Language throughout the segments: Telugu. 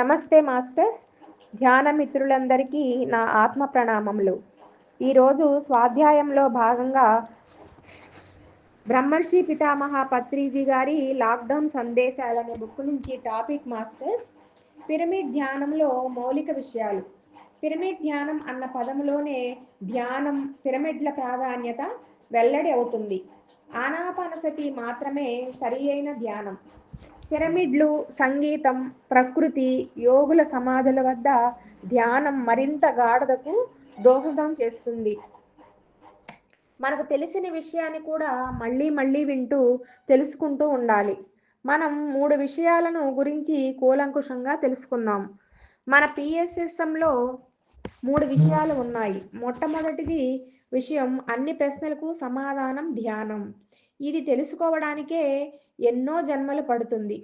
నమస్తే మాస్టర్స్. ధ్యాన మిత్రులందరికీ నా ఆత్మ ప్రణామములు. ఈరోజు స్వాధ్యాయంలో భాగంగా బ్రహ్మర్షి పితామహ పత్రిజీ గారి లాక్డౌన్ సందేశాలనే బుక్ నుంచి టాపిక్ మాస్టర్స్. పిరమిడ్ ధ్యానంలో మౌలిక విషయాలు. పిరమిడ్ ధ్యానం అన్న పదములోనే ధ్యానం పిరమిడ్ల ప్రాధాన్యత వెల్లడి అవుతుంది. ఆనాపానసతి మాత్రమే సరి అయిన ధ్యానం. పిరమిడ్లు సంగీతం ప్రకృతి యోగుల సమాధుల వద్ద ధ్యానం మరింత గాఢతకు దోహదం చేస్తుంది. మనకు తెలిసిన విషయాన్ని కూడా మళ్ళీ మళ్ళీ వింటూ తెలుసుకుంటూ ఉండాలి. మనం మూడు విషయాలను గురించి కూలంకుషంగా తెలుసుకుందాం. మన పిఎస్ఎస్ఎంలో మూడు విషయాలు ఉన్నాయి. మొట్టమొదటిది విషయం అన్ని ప్రశ్నలకు సమాధానం ధ్యానం. ఇది తెలుసుకోవడానికే ఎన్నో జన్మలు పడుతుంది.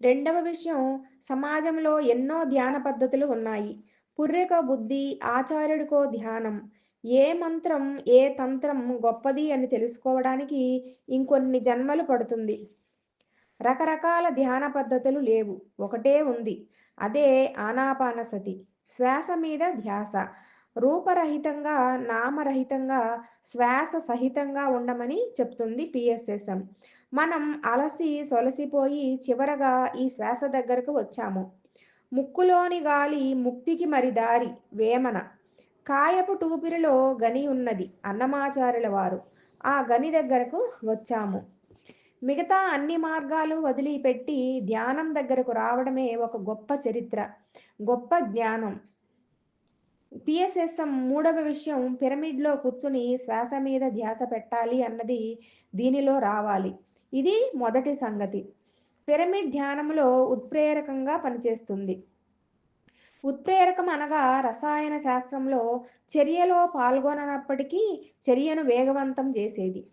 రెండవ విషయం సమాజంలో ఎన్నో ధ్యాన పద్ధతులు ఉన్నాయి. పుర్రెకో బుద్ధి ఆచార్యుడికో ధ్యానం. ఏ మంత్రం ఏ తంత్రం గొప్పది అని తెలుసుకోవడానికి ఇంకొన్ని జన్మలు పడుతుంది. రకరకాల ధ్యాన పద్ధతులు లేవు. ఒకటే ఉంది. అదే ఆనాపానసతి శ్వాస మీద ధ్యాస. రూపరహితంగా నామరహితంగా శ్వాస సహితంగా ఉండమని చెప్తుంది పిఎస్ఎస్ఎం మనం అలసి సొలసిపోయి చివరగా ఈ శ్వాస దగ్గరకు వచ్చాము. ముక్కులోని గాలి ముక్తికి మరి దారి వేమన. కాయపు టూపిరిలో గని ఉన్నది అన్నమాచారుల వారు. ఆ గని దగ్గరకు వచ్చాము. మిగతా అన్ని మార్గాలు వదిలిపెట్టి ధ్యానం దగ్గరకు రావడమే ఒక గొప్ప చరిత్ర గొప్ప జ్ఞానం. పిఎస్ఎస్ఎం మూడవ విషయం పిరమిడ్లో కూర్చుని శ్వాస మీద ధ్యాస పెట్టాలి అన్నది దీనిలో రావాలి. ఇది మొదటి సంగతి. పిరమిడ్ ధ్యానంలో ఉత్ప్రేరకంగా పనిచేస్తుంది. ఉత్ప్రేరకం అనగా రసాయన శాస్త్రంలో చర్యలో పాల్గొననప్పటికీ చర్యను వేగవంతం చేసేది.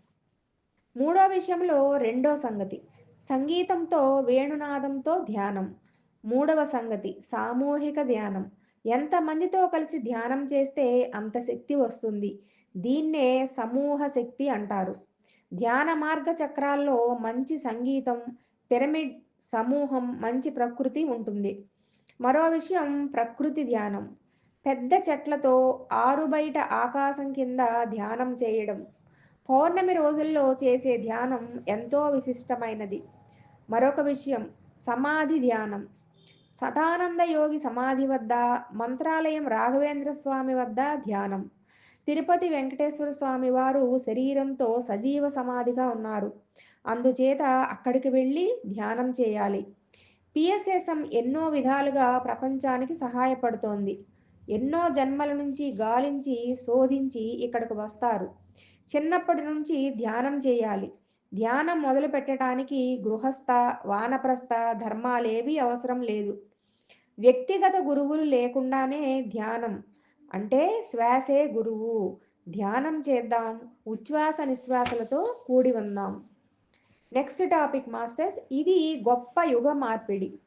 మూడో విషయంలో రెండో సంగతి. సంగీతంతో వేణునాదంతో ధ్యానం. మూడవ సంగతి సామూహిక ధ్యానం. ఎంతమందితో కలిసి ధ్యానం చేస్తే అంత శక్తి వస్తుంది. దీన్నే సమూహ శక్తి అంటారు. ధ్యాన మార్గ చక్రాల్లో మంచి సంగీతం పిరమిడ్ సమూహం మంచి ప్రకృతి ఉంటుంది. మరో విషయం ప్రకృతి ధ్యానం. పెద్ద చెట్లతో ఆరు బయట ఆకాశం కింద ధ్యానం చేయడం. పౌర్ణమి రోజుల్లో చేసే ధ్యానం ఎంతో విశిష్టమైనది. మరొక విషయం సమాధి ధ్యానం. సదానంద యోగి సమాధి వద్ద మంత్రాలయం రాఘవేంద్ర స్వామి వద్ద ధ్యానం. తిరుపతి వెంకటేశ్వర స్వామి వారు శరీరంతో సజీవ సమాధిగా ఉన్నారు. అందుచేత అక్కడికి వెళ్ళి ధ్యానం చేయాలి. పిఎస్ఎస్ఎం ఎన్నో విధాలుగా ప్రపంచానికి సహాయపడుతోంది. ఎన్నో జన్మల నుంచి గాలించి శోధించి ఇక్కడికి వస్తారు. చిన్నప్పటి నుంచి ధ్యానం చేయాలి. ధ్యానం మొదలు పెట్టడానికి గృహస్థ వానప్రస్థ ధర్మాలేవి అవసరం లేదు. వ్యక్తిగత గురువులు లేకుండానే ధ్యానం అంటే శ్వాసే గురువు. ధ్యానం చేద్దాం. ఉచ్ఛ్వాస నిశ్వాసలతో కూడి ఉందాం. నెక్స్ట్ టాపిక్ మాస్టర్స్ ఇది గొప్ప యుగ మార్పిడి.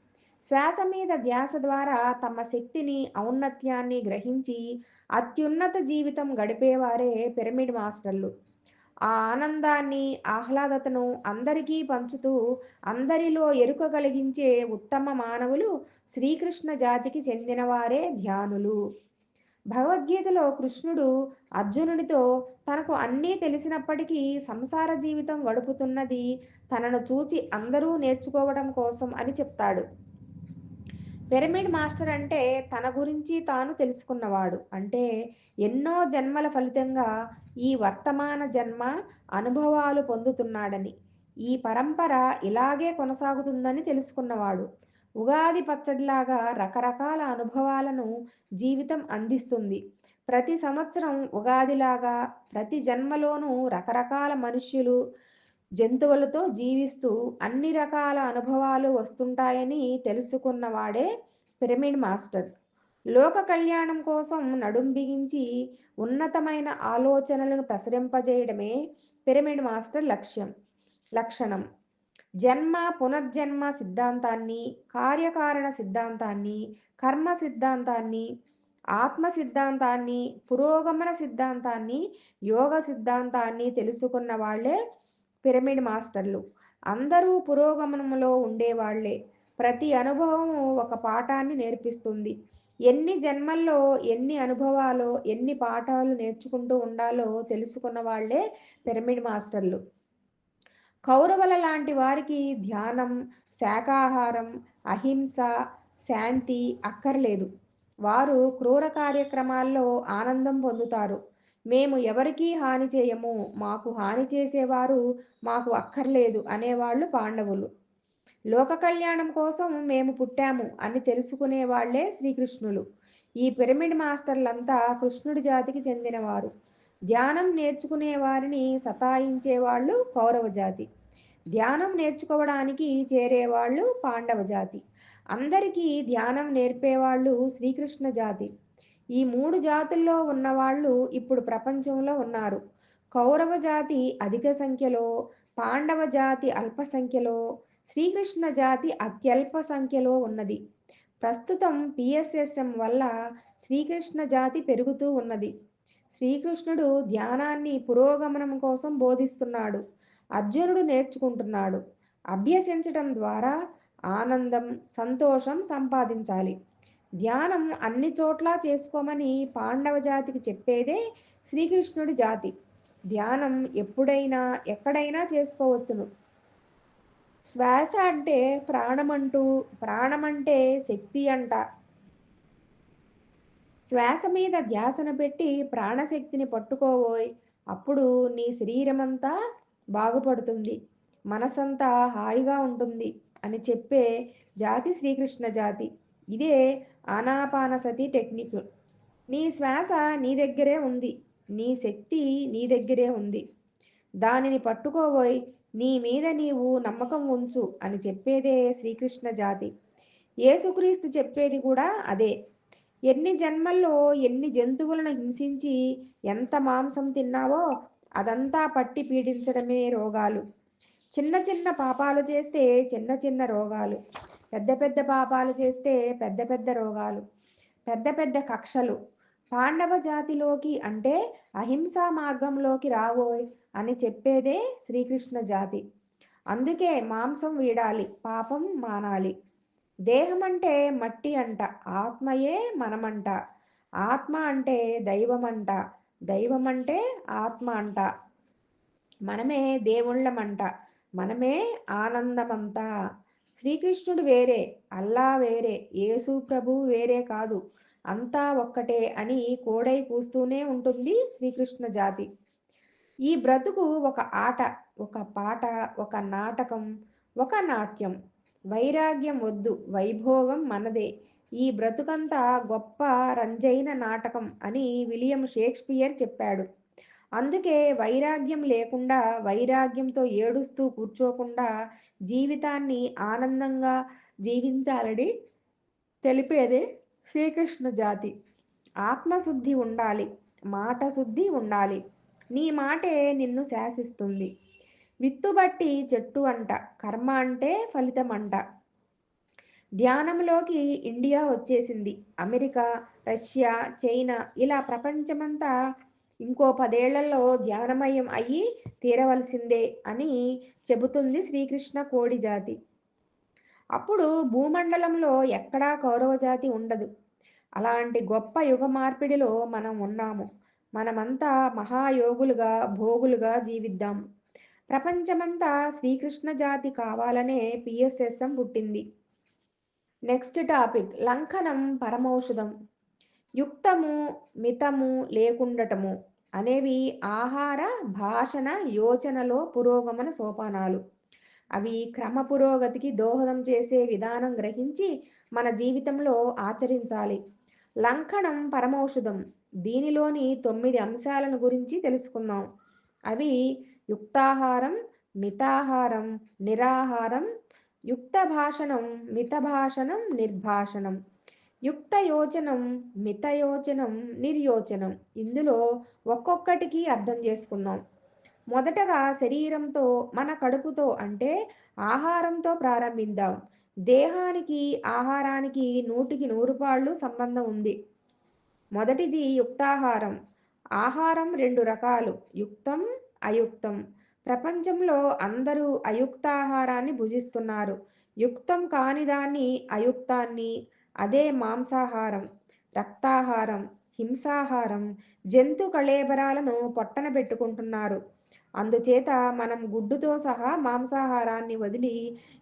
శ్వాస మీద ధ్యాస ద్వారా తమ శక్తిని ఔన్నత్యాన్ని గ్రహించి అత్యున్నత జీవితం గడిపేవారే పిరమిడ్ మాస్టర్లు. ఆ ఆనందాన్ని ఆహ్లాదతను అందరికీ పంచుతూ అందరిలో ఎరుక కలిగించే ఉత్తమ మానవులు శ్రీకృష్ణ జాతికి చెందినవారే ధ్యానులు. భగవద్గీతలో కృష్ణుడు అర్జునుడితో తనకు అన్నీ తెలిసినప్పటికీ సంసార జీవితం గడుపుతున్నది తనను చూచి అందరూ నేర్చుకోవడం కోసం అని చెప్తాడు. పిరమిడ్ మాస్టర్ అంటే తన గురించి తాను తెలుసుకున్నవాడు. అంటే ఎన్నో జన్మల ఫలితంగా ఈ వర్తమాన జన్మ అనుభవాలు పొందుతున్నాడని ఈ పరంపర ఇలాగే కొనసాగుతుందని తెలుసుకున్నవాడు. ఉగాది పచ్చడిలాగా రకరకాల అనుభవాలను జీవితం అందిస్తుంది. ప్రతి సంవత్సరం ఉగాదిలాగా ప్రతి జన్మలోనూ రకరకాల మనుష్యులు జంతువులతో జీవిస్తూ అన్ని రకాల అనుభవాలు వస్తుంటాయని తెలుసుకున్నవాడే పిరమిడ్ మాస్టర్. లోక కళ్యాణం కోసం నడుం బిగించి ఉన్నతమైన ఆలోచనలను ప్రసరింపజేయడమే పిరమిడ్ మాస్టర్ లక్ష్యం. లక్షణం జన్మ పునర్జన్మ సిద్ధాంతాన్ని కార్యకారణ సిద్ధాంతాన్ని కర్మ సిద్ధాంతాన్ని ఆత్మ సిద్ధాంతాన్ని పురోగమన సిద్ధాంతాన్ని యోగ సిద్ధాంతాన్ని తెలుసుకున్న వాళ్ళే పిరమిడ్ మాస్టర్లు. అందరూ పురోగమనంలో ఉండేవాళ్ళే ప్రతి అనుభవం ఒక పాఠాన్ని నేర్పిస్తుంది. ఎన్ని జన్మల్లో ఎన్ని అనుభవాలు ఎన్ని పాఠాలు నేర్చుకుంటూ ఉండాలో తెలుసుకున్న వాళ్ళే పిరమిడ్ మాస్టర్లు. కౌరవుల లాంటి వారికి ధ్యానం శాకాహారం అహింస శాంతి అక్కర్లేదు. వారు క్రూర కార్యక్రమాల్లో ఆనందం పొందుతారు. మేము ఎవరికీ హాని చేయము. మాకు హాని చేసేవారు మాకు అక్కర్లేదు అనేవాళ్ళు పాండవులు. లోక కళ్యాణం కోసం మేము పుట్టాము అని తెలుసుకునే వాళ్ళే శ్రీకృష్ణులు. ఈ పిరమిడ్ మాస్టర్లంతా కృష్ణుడి జాతికి చెందినవారు. ధ్యానం నేర్చుకునే వారిని సతాయించేవాళ్ళు కౌరవ జాతి. ధ్యానం నేర్చుకోవడానికి చేరేవాళ్ళు పాండవ జాతి. అందరికీ ధ్యానం నేర్పేవాళ్ళు శ్రీకృష్ణ జాతి. ఈ మూడు జాతుల్లో ఉన్నవాళ్ళు ఇప్పుడు ప్రపంచంలో ఉన్నారు. కౌరవ జాతి అధిక సంఖ్యలో పాండవ జాతి అల్ప సంఖ్యలో శ్రీకృష్ణ జాతి అత్యల్ప సంఖ్యలో ఉన్నది. ప్రస్తుతం పిఎస్ఎస్ఎం వల్ల శ్రీకృష్ణ జాతి పెరుగుతూ ఉన్నది. శ్రీకృష్ణుడు ధ్యానాన్ని పురోగమనం కోసం బోధిస్తున్నాడు. అర్జునుడు నేర్చుకుంటున్నాడు. అభ్యసించటం ద్వారా ఆనందం సంతోషం సంపాదించాలి. ధ్యానం అన్ని చోట్ల చేసుకోమని పాండవ జాతికి చెప్పేదే శ్రీకృష్ణుడి జాతి. ధ్యానం ఎప్పుడైనా ఎక్కడైనా చేసుకోవచ్చును. శ్వాస అంటే ప్రాణమంటూ ప్రాణమంటే శక్తి అంట. శ్వాస మీద ధ్యాసన పెట్టి ప్రాణశక్తిని పట్టుకోవోయ్ అప్పుడు నీ శరీరమంతా బాగుపడుతుంది. మనసంతా హాయిగా ఉంటుంది అని చెప్పే జాతి శ్రీకృష్ణ జాతి. ఇదే ఆనాపానసతి టెక్నిక్. నీ శ్వాస నీ దగ్గరే ఉంది. నీ శక్తి నీ దగ్గరే ఉంది. దానిని పట్టుకోబోయ్ నీ మీద నీవు నమ్మకం ఉంచు అని చెప్పేదే శ్రీకృష్ణ జాతి. యేసుక్రీస్తు చెప్పేది కూడా అదే. ఎన్ని జన్మల్లో ఎన్ని జంతువులను హింసించి ఎంత మాంసం తిన్నావో అదంతా పట్టి పీడించడమే రోగాలు. చిన్న చిన్న పాపాలు చేస్తే చిన్న చిన్న రోగాలు. పెద్ద పెద్ద పాపాలు చేస్తే పెద్ద పెద్ద రోగాలు. పెద్ద పెద్ద కక్షలు. పాండవ జాతిలోకి అంటే అహింసా మార్గంలోకి రావోయ్ అని చెప్పేదే శ్రీకృష్ణ జాతి. అందుకే మాంసం వీడాలి పాపం మానాలి. దేహం అంటే మట్టి అంట ఆత్మయే మనమంట. ఆత్మ అంటే దైవం అంట దైవం అంటే ఆత్మ అంట. మనమే దేవుళ్ళమంట మనమే ఆనందమంతా. శ్రీకృష్ణుడు వేరే అల్లా వేరే యేసు ప్రభువు వేరే కాదు. అంతా ఒక్కటే అని కోడై కూస్తూనే ఉంటుంది శ్రీకృష్ణ జాతి. ఈ బ్రతుకు ఒక ఆట ఒక పాట ఒక నాటకం ఒక నాట్యం. వైరాగ్యం వద్దు వైభోగం మనదే. ఈ బ్రతుకంతా గొప్ప రంజైన నాటకం అని విలియం షేక్స్పియర్ చెప్పాడు. అందుకే వైరాగ్యం లేకుండా వైరాగ్యంతో ఏడుస్తూ కూర్చోకుండా జీవితాన్ని ఆనందంగా జీవించాలని తెలిపేదే శ్రీకృష్ణ జాతి. ఆత్మశుద్ధి ఉండాలి మాట శుద్ధి ఉండాలి. నీ మాటే నిన్ను శాసిస్తుంది. విత్తుబట్టి చెట్టు అంట కర్మ అంటే ఫలితం అంట ధ్యానంలోకి ఇండియా వచ్చేసింది. అమెరికా రష్యా చైనా ఇలా ప్రపంచమంతా ఇంకో పదేళ్ళలో ధ్యానమయం అయ్యి తీరవలసిందే అని చెబుతుంది శ్రీకృష్ణ కోడి జాతి. అప్పుడు భూమండలంలో ఎక్కడా కౌరవ జాతి ఉండదు. అలాంటి గొప్ప యుగ మార్పిడిలో మనం ఉన్నాము. మనమంతా మహాయోగులుగా భోగులుగా జీవిద్దాం. ప్రపంచమంతా శ్రీకృష్ణ జాతి కావాలనే పిఎస్ఎస్ఎం పుట్టింది. నెక్స్ట్ టాపిక్ లంకనం పరమౌషధం. యుక్తము మితము లేకుండటము అనేవి ఆహార భాషణ యోచనలో పురోగమన సోపానాలు. అవి క్రమ పురోగతికి దోహదం చేసే విధానం గ్రహించి మన జీవితంలో ఆచరించాలి. లంకణం పరమౌషధం దీనిలోని తొమ్మిది అంశాలను గురించి తెలుసుకుందాం. అవి యుక్తాహారం మితాహారం నిరాహారం యుక్త భాషణం మిత భాషణం నిర్భాషణం. యుక్త యోచనం మితయోచనం నిర్యోచనం. ఇందులో ఒక్కొక్కటికి అర్థం చేసుకుందాం. మొదటగా శరీరంతో మన కడుపుతో అంటే ఆహారంతో ప్రారంభిద్దాం. దేహానికి ఆహారానికి నూటికి నూరు పాళ్ళు సంబంధం ఉంది. మొదటిది యుక్తాహారం. ఆహారం రెండు రకాలు. యుక్తం అయుక్తం. ప్రపంచంలో అందరూ అయుక్తాహారాన్ని భుజిస్తున్నారు. యుక్తం కాని దాన్ని అయుక్తాన్ని అదే మాంసాహారం రక్తాహారం హింసాహారం జంతు కళేబరాలను పొట్టన పెట్టుకుంటున్నారు. అందుచేత మనం గుడ్డుతో సహా మాంసాహారాన్ని వదిలి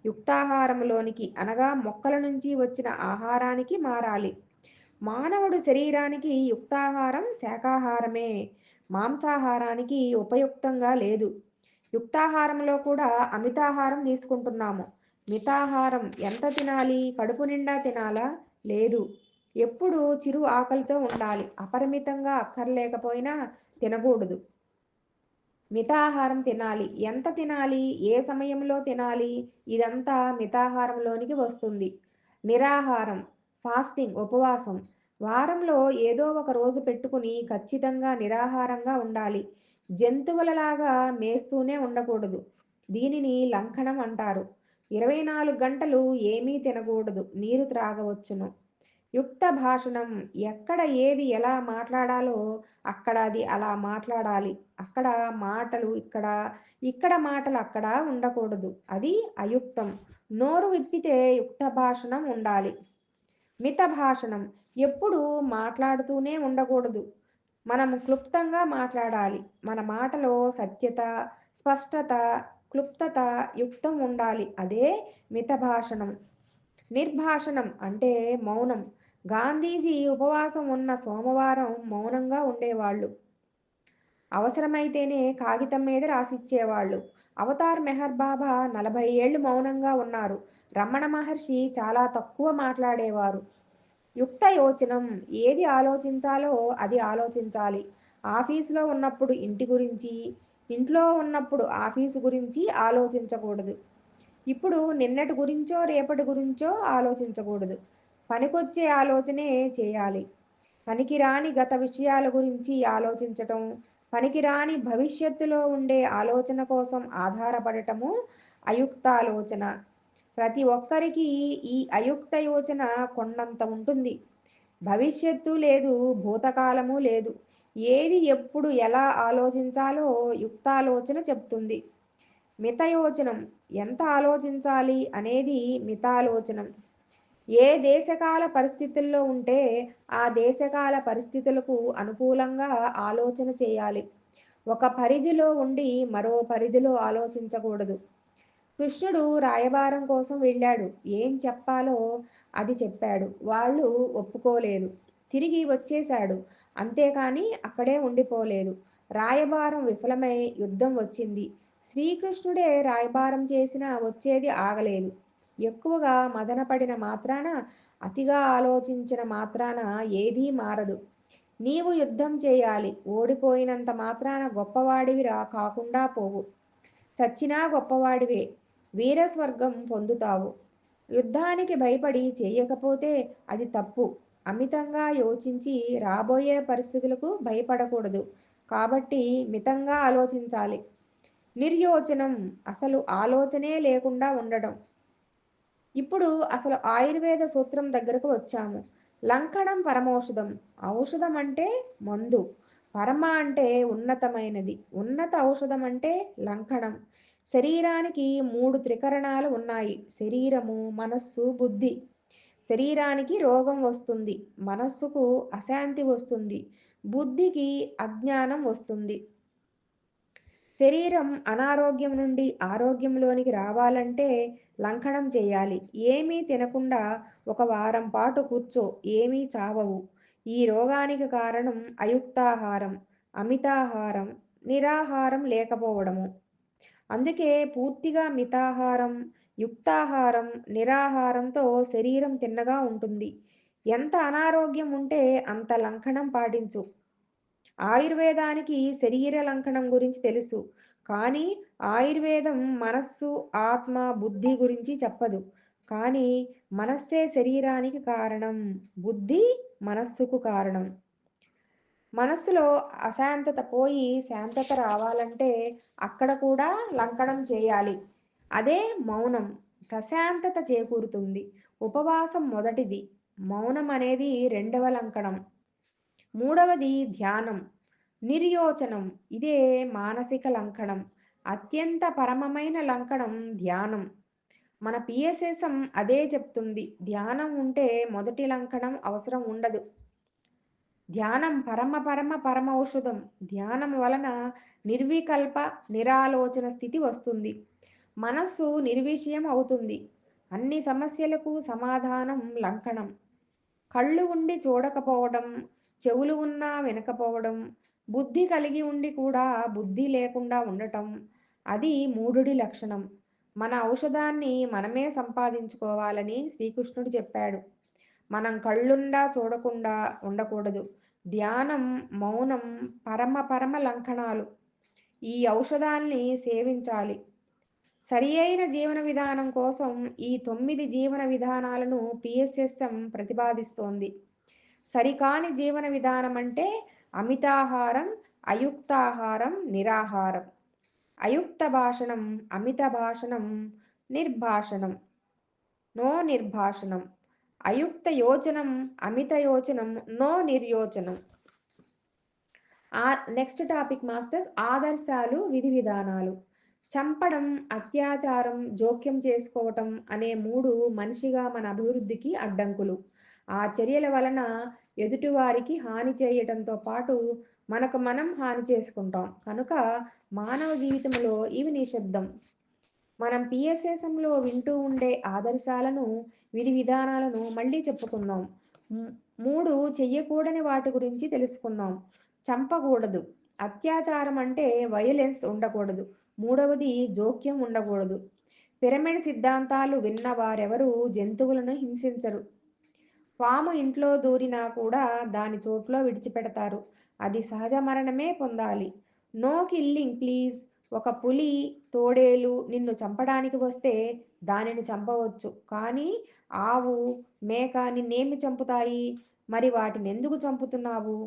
యుక్తాహారంలోనికి అనగా మొక్కల నుంచి వచ్చిన ఆహారానికి మారాలి. మానవుడు శరీరానికి యుక్తాహారం శాకాహారమే మాంసాహారానికి ఉపయుక్తంగా లేదు. యుక్తాహారంలో కూడా అమితాహారం తీసుకుంటున్నాము. మితాహారం ఎంత తినాలి? కడుపు నిండా తినాలా? లేదు. ఎప్పుడు చిరు ఆకలితో ఉండాలి. అపరిమితంగా అక్కర్లేకపోయినా తినకూడదు. మితాహారం తినాలి. ఎంత తినాలి? ఏ సమయంలో తినాలి? ఇదంతా మితాహారంలోనికి వస్తుంది. నిరాహారం ఫాస్టింగ్ ఉపవాసం వారంలో ఏదో ఒక రోజు పెట్టుకుని ఖచ్చితంగా నిరాహారంగా ఉండాలి. జంతువులలాగా మేస్తూనే ఉండకూడదు. దీనిని లంఘనం అంటారు. ఇరవై నాలుగు గంటలు ఏమీ తినకూడదు. నీరు త్రాగవచ్చును. యుక్త భాషణం. ఎక్కడ ఏది ఎలా మాట్లాడాలో అక్కడ అది అలా మాట్లాడాలి. అక్కడ మాటలు ఇక్కడ ఇక్కడ మాటలు అక్కడ ఉండకూడదు. అది అయుక్తం. నోరు విప్పితే యుక్త భాషణం ఉండాలి. మిత భాషణం ఎప్పుడు మాట్లాడుతూనే ఉండకూడదు. మనం క్లుప్తంగా మాట్లాడాలి. మన మాటలో సత్యత స్పష్టత క్లుప్తత యుక్తం ఉండాలి. అదే మిత భాషణం నిర్భాషణం అంటే మౌనం. గాంధీజీ ఉపవాసం ఉన్న సోమవారం మౌనంగా ఉండేవాళ్ళు. అవసరమైతేనే కాగితం మీద రాసిచ్చేవాళ్ళు. అవతార్ మెహర్ బాబా నలభై ఏళ్ళు మౌనంగా ఉన్నారు. రమణ మహర్షి చాలా తక్కువ మాట్లాడేవారు. యుక్త యోచనం ఏది ఆలోచించాలో అది ఆలోచించాలి. ఆఫీసులో ఉన్నప్పుడు ఇంటి గురించి ఇంట్లో ఉన్నప్పుడు ఆఫీసు గురించి ఆలోచించకూడదు. ఇప్పుడు నిన్నటి గురించో రేపటి గురించో ఆలోచించకూడదు. పనికొచ్చే ఆలోచనే చేయాలి. పనికిరాని గత విషయాల గురించి ఆలోచించటం పనికిరాని భవిష్యత్తులో ఉండే ఆలోచన కోసం ఆధారపడటము అయుక్తాలోచన. ప్రతి ఒక్కరికి ఈ అయుక్త యోచన కొండంత ఉంటుంది. భవిష్యత్తు లేదు భూతకాలము లేదు. ఏది ఎప్పుడు ఎలా ఆలోచించాలో యుక్తాలోచన చెప్తుంది. మితయోచనం ఎంత ఆలోచించాలి అనేది మితాలోచనం. ఏ దేశకాల పరిస్థితుల్లో ఉంటే ఆ దేశకాల పరిస్థితులకు అనుకూలంగా ఆలోచన చేయాలి. ఒక పరిధిలో ఉండి మరో పరిధిలో ఆలోచించకూడదు. కృష్ణుడు రాయబారం కోసం వెళ్ళాడు. ఏం చెప్పాలో అది చెప్పాడు. వాళ్ళు ఒప్పుకోలేదు. తిరిగి వచ్చేశాడు. అంతేకాని అక్కడే ఉండిపోలేదు. రాయబారం విఫలమై యుద్ధం వచ్చింది. శ్రీకృష్ణుడే రాయబారం చేసినా వచ్చేది ఆగలేదు. ఎక్కువగా మదనపడిన మాత్రాన అతిగా ఆలోచించిన మాత్రాన ఏదీ మారదు. నీవు యుద్ధం చేయాలి. ఓడిపోయినంత మాత్రాన గొప్పవాడివి రా కాకుండా పోవు. చచ్చినా గొప్పవాడివే. వీరస్వర్గం పొందుతావు. యుద్ధానికి భయపడి చేయకపోతే అది తప్పు. అమితంగా యోచించి రాబోయే పరిస్థితులకు భయపడకూడదు. కాబట్టి మితంగా ఆలోచించాలి. నిర్యోచనం అసలు ఆలోచనే లేకుండా ఉండడం. ఇప్పుడు అసలు ఆయుర్వేద సూత్రం దగ్గరకు వచ్చాము. లంకణం పరమౌషధం. ఔషధం అంటే మందు. పరమ అంటే ఉన్నతమైనది. ఉన్నత ఔషధం అంటే లంకణం. శరీరానికి మూడు త్రికరణాలు ఉన్నాయి. శరీరము మనస్సు బుద్ధి. శరీరానికి రోగం వస్తుంది. మనస్సుకు అశాంతి వస్తుంది. బుద్ధికి అజ్ఞానం వస్తుంది. శరీరం అనారోగ్యం నుండి ఆరోగ్యంలోనికి రావాలంటే లంకణం చేయాలి. ఏమీ తినకుండా ఒక వారం పాటు కూర్చో ఏమీ చావవు. ఈ రోగానికి కారణం అయుక్తాహారం అమితాహారం నిరాహారం లేకపోవడము. అందుకే పూర్తిగా మితాహారం యుక్తాహారం నిరాహారంతో శరీరం తిన్నగా ఉంటుంది. ఎంత అనారోగ్యం ఉంటే అంత లంకణం పాటించు. ఆయుర్వేదానికి శరీర లంకణం గురించి తెలుసు. కానీ ఆయుర్వేదం మనస్సు ఆత్మ బుద్ధి గురించి చెప్పదు. కానీ మనస్సే శరీరానికి కారణం బుద్ధి మనస్సుకు కారణం. మనస్సులో అశాంతత పోయి శాంతత రావాలంటే అక్కడ కూడా లంకణం చేయాలి. అదే మౌనం ప్రశాంతత చేకూరుతుంది. ఉపవాసం మొదటిది. మౌనం అనేది రెండవ లంకణం మూడవది ధ్యానం. నిర్యోచనం. ఇదే మానసిక లంకణం. అత్యంత పరమమైన లంకణం ధ్యానం. మన పిఎస్ఎస్ఎం అదే చెప్తుంది. ధ్యానం ఉంటే మొదటి లంకణం అవసరం ఉండదు. ధ్యానం పరమ పరమ పరమ ఔషధం. ధ్యానం వలన నిర్వికల్ప నిరాలోచన స్థితి వస్తుంది. మనస్సు నిర్విషయం అవుతుంది. అన్ని సమస్యలకు సమాధానం లంకణం. కళ్ళు ఉండి చూడకపోవడం చెవులు ఉన్నా వినకపోవడం బుద్ధి కలిగి ఉండి కూడా బుద్ధి లేకుండా ఉండటం అది మూఢుడి లక్షణం. మన ఔషధాన్ని మనమే సంపాదించుకోవాలని శ్రీకృష్ణుడు చెప్పాడు. మనం కళ్ళుండా చూడకుండా ఉండకూడదు. ధ్యానం మౌనం పరమ పరమ లంకణాలు ఈ ఔషధాన్ని సేవించాలి. సరి అయిన జీవన విధానం కోసం ఈ తొమ్మిది జీవన విధానాలను పిఎస్ఎస్ఎం ప్రతిపాదిస్తోంది. సరికాని జీవన విధానం అంటే అమితాహారం అయుక్తాహారం నిరాహారం. అయుక్త భాషణం అమిత భాషణం నిర్భాషణం. నో నిర్భాషణం. అయుక్త యోచనం అమిత యోచనం నో నిర్యోచనం. నెక్స్ట్ టాపిక్ మాస్టర్స్ ఆదర్శాలు విధి విధానాలు. చంపడం అత్యాచారం జోక్యం చేసుకోవటం అనే మూడు మనిషిగా మన అభివృద్ధికి అడ్డంకులు. ఆ చర్యల వలన ఎదుటివారికి హాని చేయటంతో పాటు మనకు మనం హాని చేసుకుంటాం. కనుక మానవ జీవితంలో ఇవి నిషిద్ధం మనం పిఎస్ఎస్ఎంలో వింటూ ఉండే ఆదర్శాలను విధి విధానాలను మళ్ళీ చెప్పుకుందాం. మూడు చెయ్యకూడని వాటి గురించి తెలుసుకుందాం. చంపకూడదు. అత్యాచారం అంటే వయలెన్స్ ఉండకూడదు. మూడవది జోక్యం ఉండకూడదు. పిరమిడ్ సిద్ధాంతాలు విన్న వారెవరూ జంతువులను హింసించరు. పాము ఇంట్లో దూరినా కూడా దాని చోట్లో విడిచిపెడతారు. అది సహజ మరణమే పొందాలి. No killing please. ఒక పులి తోడేలు నిన్ను చంపడానికి వస్తే దానిని చంపవచ్చు. కానీ ఆవు మేక నిన్నేమి చంపుతాయి? మరి వాటిని ఎందుకు చంపుతున్నావు?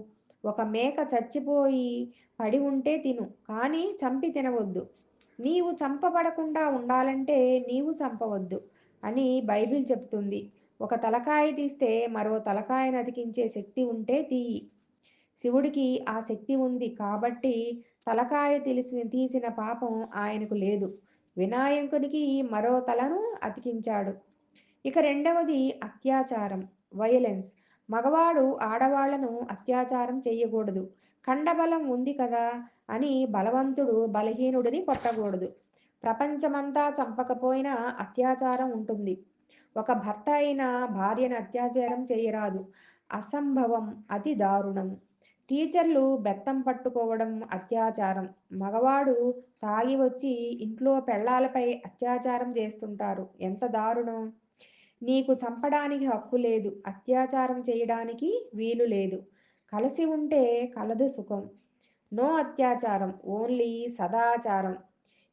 ఒక మేక చచ్చిపోయి పడి ఉంటే తిను కానీ చంపి తినవద్దు. నీవు చంపబడకుండా ఉండాలంటే నీవు చంపవద్దు అని బైబిల్ చెప్తుంది. ఒక తలకాయ తీస్తే మరో తలకాయను అతికించే శక్తి ఉంటే తీయి. శివుడికి ఆ శక్తి ఉంది కాబట్టి తలకాయ తెలిసి తీసిన పాపం ఆయనకు లేదు. వినాయకునికి మరో తలను అతికించాడు. ఇక రెండవది అత్యాచారం వయలెన్స్ మగవాడు ఆడవాళ్ళను అత్యాచారం చేయకూడదు కండబలం ఉంది కదా అని బలవంతుడు బలహీనుడిని కొట్టకూడదు. ప్రపంచమంతా చంపకపోయినా అత్యాచారం ఉంటుంది. ఒక భర్త అయిన భార్యను అత్యాచారం చేయరాదు. అసంభవం అతి దారుణం. టీచర్లు బెత్తం పట్టుకోవడం అత్యాచారం. మగవాడు తాగి వచ్చి ఇంట్లో పెళ్ళాలపై అత్యాచారం చేస్తుంటారు. ఎంత దారుణం. నీకు చంపడానికి హక్కు లేదు. అత్యాచారం చేయడానికి వీలు లేదు. కలిసి ఉంటే కలదు సుఖం. నో అత్యాచారం. ఓన్లీ సదాచారం.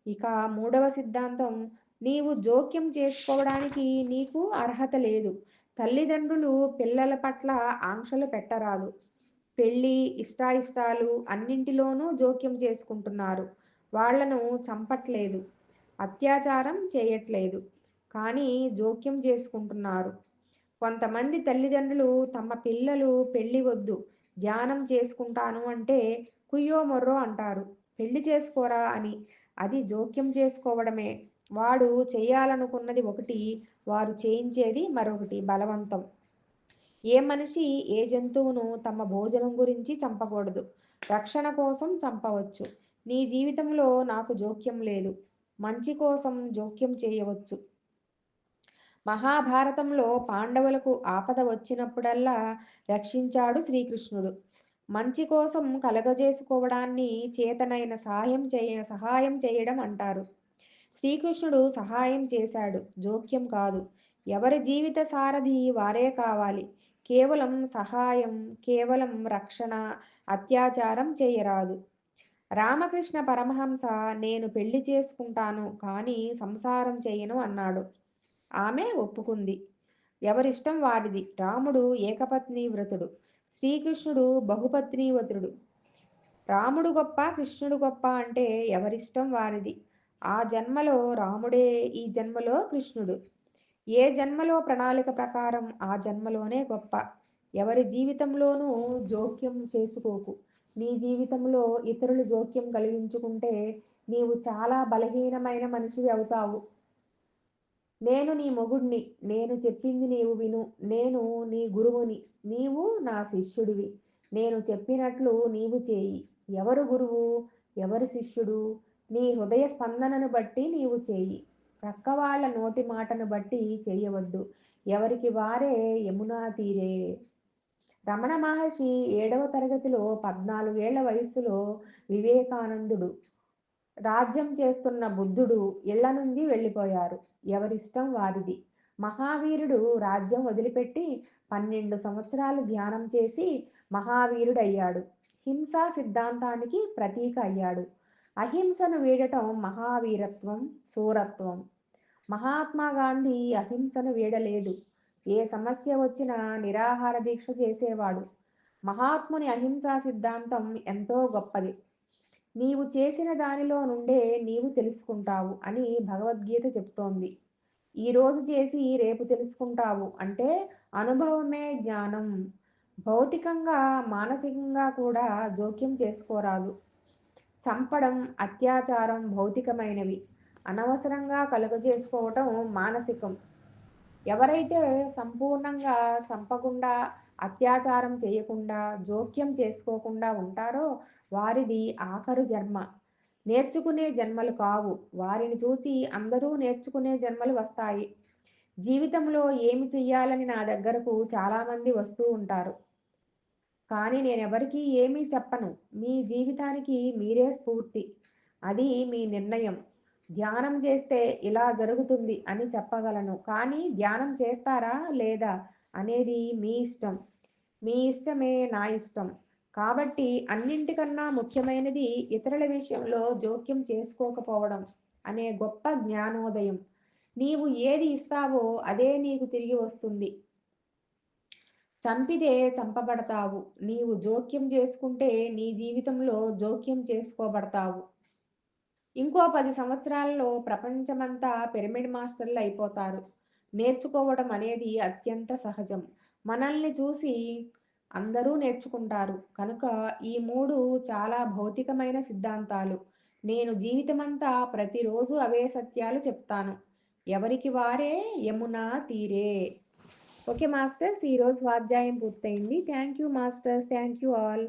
ఇక మూడవ సిద్ధాంతం నీవు జోక్యం చేసుకోవడానికి నీకు అర్హత లేదు. తల్లిదండ్రులు పిల్లల పట్ల ఆంక్షలు పెట్టరాదు. పెళ్ళి ఇష్టాయిష్టాలు అన్నింటిలోనూ జోక్యం చేసుకుంటున్నారు. వాళ్ళను చంపట్లేదు. అత్యాచారం చేయట్లేదు. కానీ జోక్యం చేసుకుంటున్నారు. కొంతమంది తల్లిదండ్రులు తమ పిల్లలు పెళ్ళి వద్దు ధ్యానం చేసుకుంటాను అంటే కుయ్యో మొర్రో అంటారు. పెళ్ళి చేసుకోరా అని. అది జోక్యం చేసుకోవడమే. వాడు చేయాలనుకున్నది ఒకటి వారు చేయించేది మరొకటి బలవంతం. ఏ మనిషి ఏ జంతువును తమ భోజనం గురించి చంపకూడదు. రక్షణ కోసం చంపవచ్చు. నీ జీవితంలో నాకు జోక్యం లేదు. మంచి కోసం జోక్యం చేయవచ్చు. మహాభారతంలో పాండవులకు ఆపద వచ్చినప్పుడల్లా రక్షించాడు శ్రీకృష్ణుడు. మంచి కోసం కలగజేసుకోవడాన్ని చేతనైన సహాయం చేయ సహాయం చేయడం అంటారు. శ్రీకృష్ణుడు సహాయం చేశాడు. జోక్యం కాదు. ఎవరి జీవిత సారథి వారే కావాలి. కేవలం సహాయం కేవలం రక్షణ అత్యాచారం చేయరాదు. రామకృష్ణ పరమహంస నేను పెళ్ళి చేసుకుంటాను కానీ సంసారం చేయను అన్నాడు. ఆమె ఒప్పుకుంది. ఎవరిష్టం వారిది. రాముడు ఏకపత్ని వ్రతుడు. శ్రీకృష్ణుడు బహుపత్ని వ్రతుడు రాముడు గొప్ప కృష్ణుడు గొప్ప అంటే ఎవరిష్టం వారిది? ఆ జన్మలో రాముడే ఈ జన్మలో కృష్ణుడు. ఏ జన్మలో ప్రణాళిక ప్రకారం ఆ జన్మలోనే గొప్ప. ఎవరి జీవితంలోనూ జోక్యం చేసుకోకు. నీ జీవితంలో ఇతరులు జోక్యం కలిగించుకుంటే నీవు చాలా బలహీనమైన మనిషివి అవుతావు. నేను నీ మొగుడిని. నేను చెప్పింది నీవు విను. నేను నీ గురువుని. నీవు నా శిష్యుడివి. నేను చెప్పినట్లు నీవు చేయి. ఎవరు గురువు? ఎవరు శిష్యుడు? నీ హృదయ స్పందనను బట్టి నీవు చేయి. ప్రక్క వాళ్ళ నోటి మాటను బట్టి చేయవద్దు. ఎవరికి వారే యమునా తీరే. రమణ మహర్షి ఏడవ తరగతిలో పద్నాలుగేళ్ళ వయసులో వివేకానందుడు. రాజ్యం చేస్తున్న బుద్ధుడు ఇళ్ళ నుంచి వెళ్ళిపోయారు. ఎవరిష్టం వారిది. మహావీరుడు రాజ్యం వదిలిపెట్టి పన్నెండు సంవత్సరాలు ధ్యానం చేసి మహావీరుడయ్యాడు. హింసా సిద్ధాంతానికి ప్రతీక అయ్యాడు. అహింసను వీడటం మహావీరత్వం సూరత్వం. మహాత్మా గాంధీ అహింసను వీడలేదు. ఏ సమస్య వచ్చినా నిరాహార దీక్ష చేసేవాడు. మహాత్ముని అహింసా సిద్ధాంతం ఎంతో గొప్పది. నీవు చేసిన దానిలో నుండే నీవు తెలుసుకుంటావు అని భగవద్గీత చెప్తోంది. ఈరోజు చేసి రేపు తెలుసుకుంటావు అంటే అనుభవమే జ్ఞానం. భౌతికంగా మానసికంగా కూడా జోక్యం చేసుకోరాదు. చంపడం అత్యాచారం భౌతికమైనవి. అనవసరంగా కలుగజేసుకోవటం మానసికం. ఎవరైతే సంపూర్ణంగా చంపకుండా అత్యాచారం చేయకుండా జోక్యం చేసుకోకుండా ఉంటారో వారిది ఆఖరు జన్మ. నేర్చుకునే జన్మలు కావు. వారిని చూసి అందరూ నేర్చుకునే జన్మలు వస్తాయి. జీవితంలో ఏమి చెయ్యాలని నా దగ్గరకు చాలామంది వస్తూ ఉంటారు. కానీ నేను ఎవరికీ ఏమీ చెప్పను. మీ జీవితానికి మీరే స్ఫూర్తి. అది మీ నిర్ణయం. ధ్యానం చేస్తే ఇలా జరుగుతుంది అని చెప్పగలను. కానీ ధ్యానం చేస్తారా లేదా అనేది మీ ఇష్టం. మీ ఇష్టమే నా ఇష్టం. కాబట్టి అన్నింటికన్నా ముఖ్యమైనది ఇతరుల విషయంలో జోక్యం చేసుకోకపోవడం అనే గొప్ప జ్ఞానోదయం. నీవు ఏది ఇస్తావో అదే నీకు తిరిగి వస్తుంది. చంపితే చంపబడతావు. నీవు జోక్యం చేసుకుంటే నీ జీవితంలో జోక్యం చేసుకోబడతావు. ఇంకో పది సంవత్సరాల్లో ప్రపంచమంతా పిరమిడ్ మాస్టర్లు అయిపోతారు. నేర్చుకోవడం అనేది అత్యంత సహజం. మనల్ని చూసి అందరూ నేర్చుకుంటారు. కనుక ఈ మూడు చాలా భౌతికమైన సిద్ధాంతాలు. నేను జీవితమంతా ప్రతిరోజు అవే సత్యాలు చెప్తాను. ఎవరికి వారే యమునా తీరే. ఓకే మాస్టర్స్ ఈరోజు స్వాధ్యాయం పూర్తయింది. Thank you masters thank you all